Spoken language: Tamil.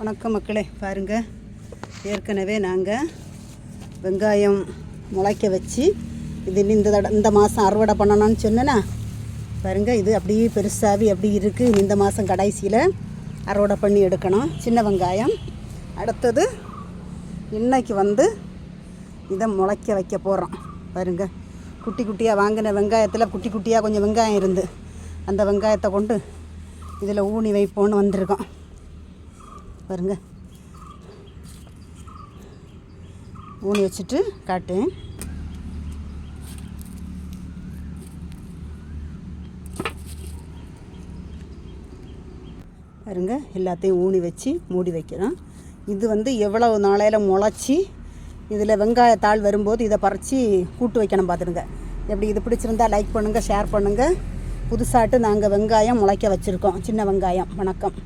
வணக்கம் மக்களே பாருங்கள் ஏற்கனவே நாங்கள் வெங்காயம் முளைக்க வச்சு இது இந்த தட இந்த மாதம் அறுவடை பண்ணணும்னு சொன்னேன்னா பாருங்கள் இது அப்படியே பெருசாகவே அப்படி இருக்குது இந்த மாதம் கடைசியில் அறுவடை பண்ணி எடுக்கணும். சின்ன வெங்காயம். அடுத்தது இன்னைக்கு வந்து இதை முளைக்க வைக்க போகிறோம் பாருங்க. குட்டி குட்டியாக வாங்கின வெங்காயத்தில் குட்டி குட்டியாக கொஞ்சம் வெங்காயம் இருந்து அந்த வெங்காயத்தை கொண்டு இதில் ஊனி வைப்போன்னு வந்திருக்கோம். பாருங்க. ஊனி வச்சுட்டு காட்டேன் பாருங்க எல்லாத்தையும் ஊனி வச்சு மூடி வைக்கிறோம். இது வந்து எவ்வளவு நாளையில் முளைச்சி இதில் வெங்காயத்தாள் வரும்போது இதை பறித்து கூட்டு வைக்கணும் பார்த்துடுங்க எப்படி இது பிடிச்சிருந்தா லைக் பண்ணுங்கள் ஷேர் பண்ணுங்கள் புதுசாட்டு நாங்கள் வெங்காயம் முளைக்க வச்சுருக்கோம். சின்ன வெங்காயம் வணக்கம்.